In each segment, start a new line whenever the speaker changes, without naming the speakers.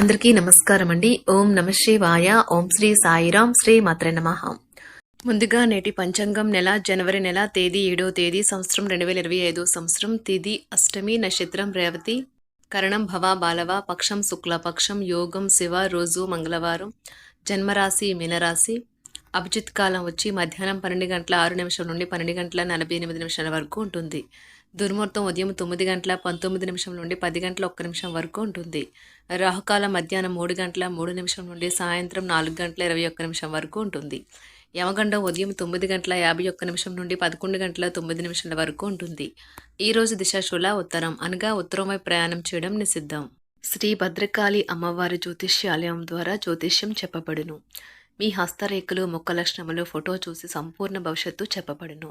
అందరికీ నమస్కారం అండి. ఓం నమ శివాయ. ఓం శ్రీ సాయిరాం శ్రీ మాత్రే నమ. ముందుగా నేటి పంచాంగం నెల జనవరి నెల తేదీ ఏడో తేదీ సంవత్సరం రెండు వేల ఇరవై ఐదో సంవత్సరం తిది అష్టమి నక్షత్రం రేవతి కరణం భవ బాలవ పక్షం శుక్లపక్షం యోగం శివ రోజు మంగళవారం జన్మరాశి మీనరాశి అభిజిత్ కాలం వచ్చి మధ్యాహ్నం పన్నెండు గంటల ఆరు నిమిషం నుండి పన్నెండు గంటల నలభై ఎనిమిది నిమిషాల వరకు ఉంటుంది. దుర్ముహూర్తం ఉదయం తొమ్మిది గంటల పంతొమ్మిది నిమిషం నుండి పది గంటల ఒక్క నిమిషం వరకు ఉంటుంది. రాహుకాలం మధ్యాహ్నం మూడు గంటల మూడు నిమిషం నుండి సాయంత్రం నాలుగు గంటల ఇరవై ఒక్క నిమిషం వరకు ఉంటుంది. యమగండం ఉదయం తొమ్మిది గంటల యాభై ఒక్క నిమిషం నుండి పదకొండు గంటల తొమ్మిది నిమిషాల వరకు ఉంటుంది. ఈ రోజు దిశాశూల ఉత్తరం అనగా ఉత్తరమై ప్రయాణం చేయడం నిషిద్ధం. శ్రీ భద్రకాళి అమ్మవారి జ్యోతిష్యాలయం ద్వారా జ్యోతిష్యం చెప్పబడును. మీ హస్తరేఖలు ముఖ లక్షణములు ఫోటో చూసి సంపూర్ణ భవిష్యత్తు చెప్పబడును.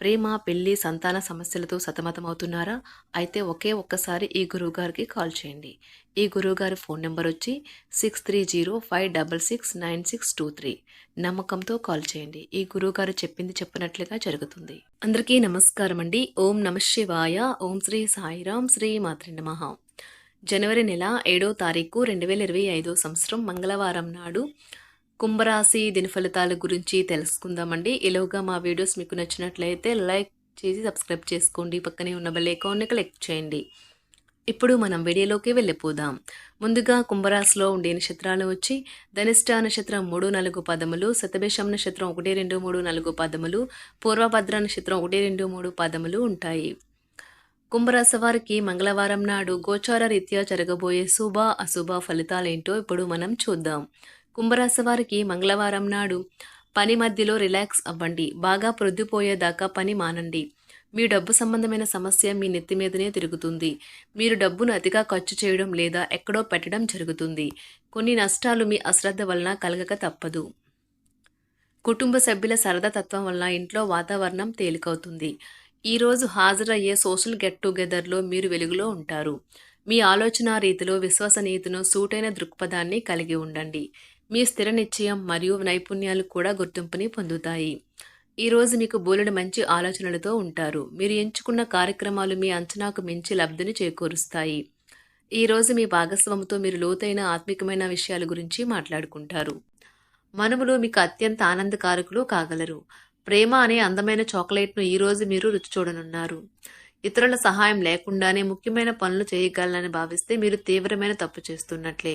ప్రేమ పెళ్ళి సంతాన సమస్యలతో సతమతమవుతున్నారా? అయితే ఒకే ఒక్కసారి ఈ గురువుగారికి కాల్ చేయండి. ఈ గురువుగారి ఫోన్ నెంబర్ వచ్చి six three zero five double six nine six two three నమ్మకంతో కాల్ చేయండి. ఈ గురువుగారు చెప్పింది చెప్పినట్లుగా జరుగుతుంది. అందరికీ నమస్కారం అండి ఓం నమ శివాయ. ఓం శ్రీ సాయిరాం శ్రీ మాత్రి నమః. జనవరి నెల ఏడో తారీఖు రెండు వేల ఇరవై ఐదో సంవత్సరం మంగళవారం నాడు కుంభరాశి దిన ఫలితాల గురించి తెలుసుకుందామండి. ఈలోగా మా వీడియోస్ మీకు నచ్చినట్లయితే లైక్ చేసి సబ్స్క్రైబ్ చేసుకోండి. పక్కనే ఉన్న బెల్ ఐకాన్ని క్లిక్ చేయండి. ఇప్పుడు మనం వీడియోలోకి వెళ్ళిపోదాం. ముందుగా కుంభరాశిలో ఉండే నక్షత్రాలు వచ్చి ధనిష్ట నక్షత్రం మూడు నాలుగు పదములు శతభేషం నక్షత్రం ఒకటి రెండు మూడు నాలుగు పదములు పూర్వభద్ర నక్షత్రం ఒకటి రెండు మూడు పదములు ఉంటాయి. కుంభరాశి వారికి మంగళవారం నాడు గోచార రీత్యా జరగబోయే శుభ అశుభ ఫలితాలేంటో ఇప్పుడు మనం చూద్దాం. కుంభరాశి వారికి మంగళవారం నాడు పని మధ్యలో రిలాక్స్ అవ్వండి. బాగా ప్రొద్దుపోయేదాకా పని మానండి. మీ డబ్బు సంబంధమైన సమస్య మీ నెత్తి మీదనే తిరుగుతుంది. మీరు డబ్బును అతిగా ఖర్చు చేయడం లేదా ఎక్కడో పెట్టడం జరుగుతుంది. కొన్ని నష్టాలు మీ అశ్రద్ధ వలన కలగక తప్పదు. కుటుంబ సభ్యుల సరదా తత్వం వలన ఇంట్లో వాతావరణం తేలికవుతుంది. ఈరోజు హాజరయ్యే సోషల్ గెట్ టుగెదర్లో మీరు వెలుగులో ఉంటారు. మీ ఆలోచన రీతిలో విశ్వసనీయతను సూటైన దృక్పథాన్ని కలిగి ఉండండి. మీ స్థిర నిశ్చయం మరియు నైపుణ్యాలు కూడా గుర్తింపుని పొందుతాయి. ఈరోజు మీకు బోలెడు మంచి ఆలోచనలతో ఉంటారు. మీరు ఎంచుకున్న కార్యక్రమాలు మీ అంచనాకు మించి లబ్ధిని చేకూరుస్తాయి. ఈరోజు మీ భాగస్వామితో మీరు లోతైన ఆత్మికమైన విషయాల గురించి మాట్లాడుకుంటారు. మనువులు మీకు అత్యంత ఆనందకారకులు కాగలరు. ప్రేమ అనే అందమైన చాక్లెట్ను ఈరోజు మీరు రుచి చూడనున్నారు. ఇతరుల సహాయం లేకుండానే ముఖ్యమైన పనులు చేయగలనని భావిస్తే మీరు తీవ్రమైన తప్పు చేస్తున్నట్లే.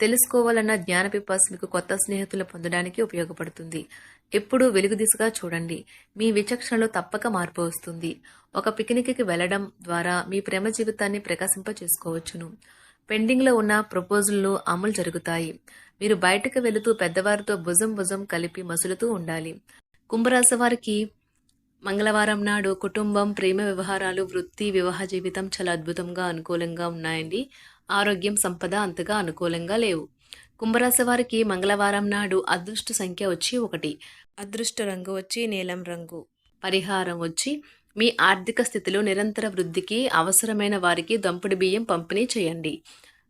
తెలుసుకోవాలన్న జ్ఞాన పిపాస్ మీకు కొత్త స్నేహితులు పొందడానికి ఉపయోగపడుతుంది. ఎప్పుడూ వెలుగు దిశగా చూడండి. మీ విచక్షణలో తప్పక మార్పు వస్తుంది. ఒక పిక్నిక్కి వెళ్ళడం ద్వారా మీ ప్రేమ జీవితాన్ని ప్రకాశింప చేసుకోవచ్చును పెండింగ్లో ఉన్న ప్రపోజల్లు అమలు జరుగుతాయి. మీరు బయటకు వెళుతూ పెద్దవారితో భుజం భుజం కలిపి మసులుతూ ఉండాలి. కుంభరాశి వారికి మంగళవారం నాడు కుటుంబం ప్రేమ వ్యవహారాలు వృత్తి వివాహ జీవితం చాలా అద్భుతంగా అనుకూలంగా ఉన్నాయండి. ఆరోగ్యం సంపద అంతగా అనుకూలంగా లేవు. కుంభరాశి వారికి మంగళవారం నాడు అదృష్ట సంఖ్య వచ్చి ఒకటి. అదృష్ట రంగు వచ్చి నీలం రంగు. పరిహారం వచ్చి మీ ఆర్థిక స్థితిలో నిరంతర వృద్ధికి అవసరమైన వారికి దంపుడు బియ్యం పంపిణీ చేయండి.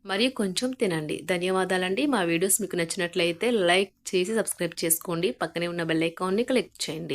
మరియు కొంచెం తినండి. ధన్యవాదాలండి. మా వీడియోస్ మీకు నచ్చినట్లయితే లైక్ చేసి సబ్స్క్రైబ్ చేసుకోండి. పక్కనే ఉన్న బెల్ ఐకాన్ని క్లిక్ చేయండి.